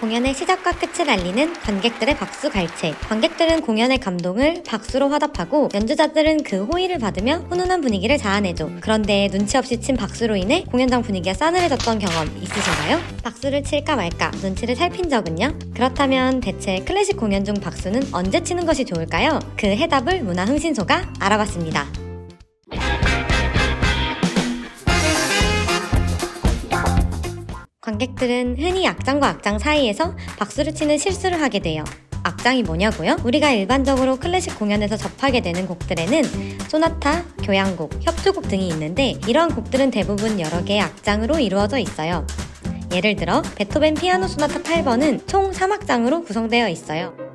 공연의 시작과 끝을 알리는 관객들의 박수 갈채. 관객들은 공연의 감동을 박수로 화답하고 연주자들은 그 호의를 받으며 훈훈한 분위기를 자아내죠. 그런데 눈치 없이 친 박수로 인해 공연장 분위기가 싸늘해졌던 경험 있으신가요? 박수를 칠까 말까 눈치를 살핀 적은요? 그렇다면 대체 클래식 공연 중 박수는 언제 치는 것이 좋을까요? 그 해답을 문화 흥신소가 알아봤습니다. 관객들은 흔히 악장과 악장 사이에서 박수를 치는 실수를 하게 돼요. 악장이 뭐냐고요? 우리가 일반적으로 클래식 공연에서 접하게 되는 곡들에는 소나타, 교향곡, 협주곡 등이 있는데 이러한 곡들은 대부분 여러 개의 악장으로 이루어져 있어요. 예를 들어 베토벤 피아노 소나타 8번은 총 3악장으로 구성되어 있어요.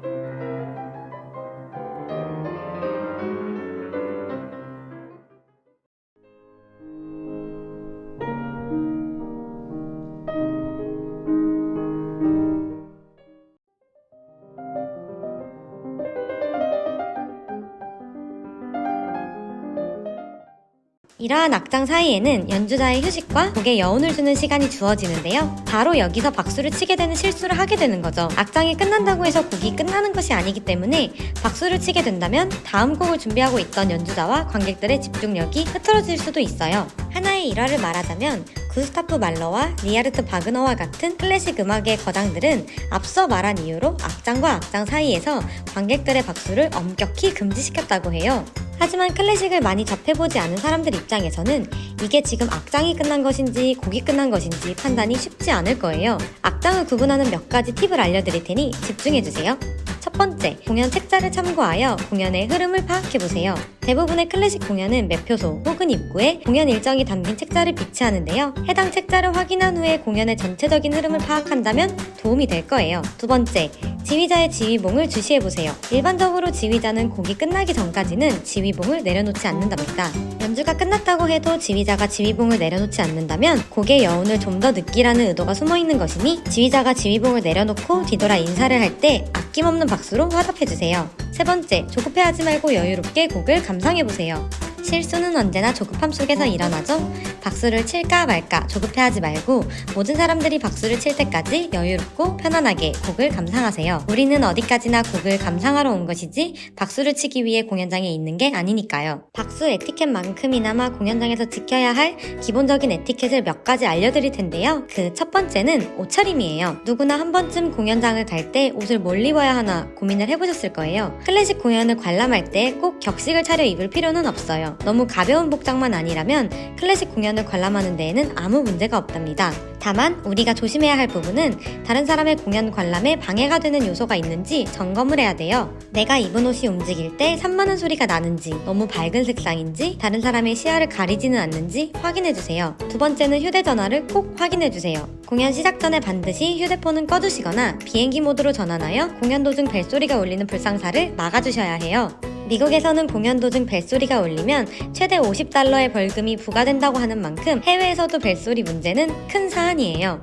이러한 악장 사이에는 연주자의 휴식과 곡에 여운을 주는 시간이 주어지는데요. 바로 여기서 박수를 치게 되는 실수를 하게 되는 거죠. 악장이 끝난다고 해서 곡이 끝나는 것이 아니기 때문에 박수를 치게 된다면 다음 곡을 준비하고 있던 연주자와 관객들의 집중력이 흐트러질 수도 있어요. 하나의 일화를 말하자면 구스타프 말러와 리하르트 바그너와 같은 클래식 음악의 거장들은 앞서 말한 이유로 악장과 악장 사이에서 관객들의 박수를 엄격히 금지시켰다고 해요. 하지만 클래식을 많이 접해보지 않은 사람들 입장에서는 이게 지금 악장이 끝난 것인지 곡이 끝난 것인지 판단이 쉽지 않을 거예요. 악장을 구분하는 몇 가지 팁을 알려드릴 테니 집중해주세요. 첫 번째, 공연 책자를 참고하여 공연의 흐름을 파악해보세요. 대부분의 클래식 공연은 매표소 혹은 입구에 공연 일정이 담긴 책자를 비치하는데요. 해당 책자를 확인한 후에 공연의 전체적인 흐름을 파악한다면 도움이 될 거예요. 두 번째, 지휘자의 지휘봉을 주시해보세요. 일반적으로 지휘자는 곡이 끝나기 전까지는 지휘봉을 내려놓지 않는답니다. 연주가 끝났다고 해도 지휘자가 지휘봉을 내려놓지 않는다면 곡의 여운을 좀 더 느끼라는 의도가 숨어 있는 것이니 지휘자가 지휘봉을 내려놓고 뒤돌아 인사를 할 때 아낌없는 박수로 화답해주세요. 세 번째, 조급해하지 말고 여유롭게 곡을 감상해보세요. 실수는 언제나 조급함 속에서 일어나죠? 박수를 칠까 말까 조급해하지 말고 모든 사람들이 박수를 칠 때까지 여유롭고 편안하게 곡을 감상하세요. 우리는 어디까지나 곡을 감상하러 온 것이지 박수를 치기 위해 공연장에 있는 게 아니니까요. 박수 에티켓만큼이나마 공연장에서 지켜야 할 기본적인 에티켓을 몇 가지 알려드릴 텐데요. 그 첫 번째는 옷차림이에요. 누구나 한 번쯤 공연장을 갈 때 옷을 뭘 입어야 하나 고민을 해보셨을 거예요. 클래식 공연을 관람할 때 꼭 격식을 차려 입을 필요는 없어요. 너무 가벼운 복장만 아니라면 클래식 공연을 관람하는 데에는 아무 문제가 없답니다. 다만 우리가 조심해야 할 부분은 다른 사람의 공연 관람에 방해가 되는 요소가 있는지 점검을 해야 돼요. 내가 입은 옷이 움직일 때 산만한 소리가 나는지, 너무 밝은 색상인지, 다른 사람의 시야를 가리지는 않는지 확인해 주세요. 두 번째는 휴대전화를 꼭 확인해 주세요. 공연 시작 전에 반드시 휴대폰은 꺼두시거나 비행기 모드로 전환하여 공연 도중 벨소리가 울리는 불상사를 막아주셔야 해요. 미국에서는 공연 도중 벨소리가 울리면 최대 50달러의 벌금이 부과된다고 하는 만큼 해외에서도 벨소리 문제는 큰 사안이에요.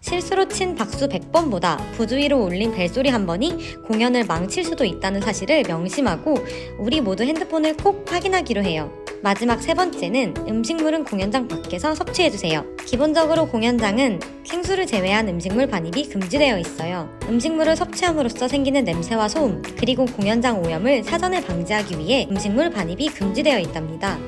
실수로 친 박수 100번보다 부주의로 울린 벨소리 한 번이 공연을 망칠 수도 있다는 사실을 명심하고 우리 모두 핸드폰을 꼭 확인하기로 해요. 마지막 세 번째는 음식물은 공연장 밖에서 섭취해주세요. 기본적으로 공연장은 생수를 제외한 음식물 반입이 금지되어 있어요. 음식물을 섭취함으로써 생기는 냄새와 소음, 그리고 공연장 오염을 사전에 방지하기 위해 음식물 반입이 금지되어 있답니다.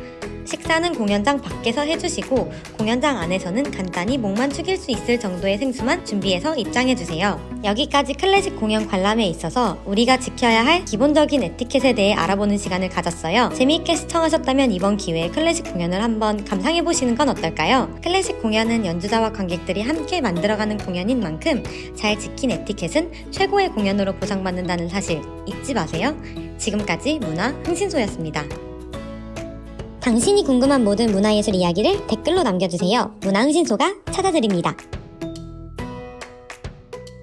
식사는 공연장 밖에서 해주시고 공연장 안에서는 간단히 목만 축일 수 있을 정도의 생수만 준비해서 입장해주세요. 여기까지 클래식 공연 관람에 있어서 우리가 지켜야 할 기본적인 에티켓에 대해 알아보는 시간을 가졌어요. 재미있게 시청하셨다면 이번 기회에 클래식 공연을 한번 감상해보시는 건 어떨까요? 클래식 공연은 연주자와 관객들이 함께 만들어가는 공연인 만큼 잘 지킨 에티켓은 최고의 공연으로 보상받는다는 사실 잊지 마세요. 지금까지 문화 흥신소였습니다. 당신이 궁금한 모든 문화예술 이야기를 댓글로 남겨주세요. 문화흥신소가 찾아드립니다.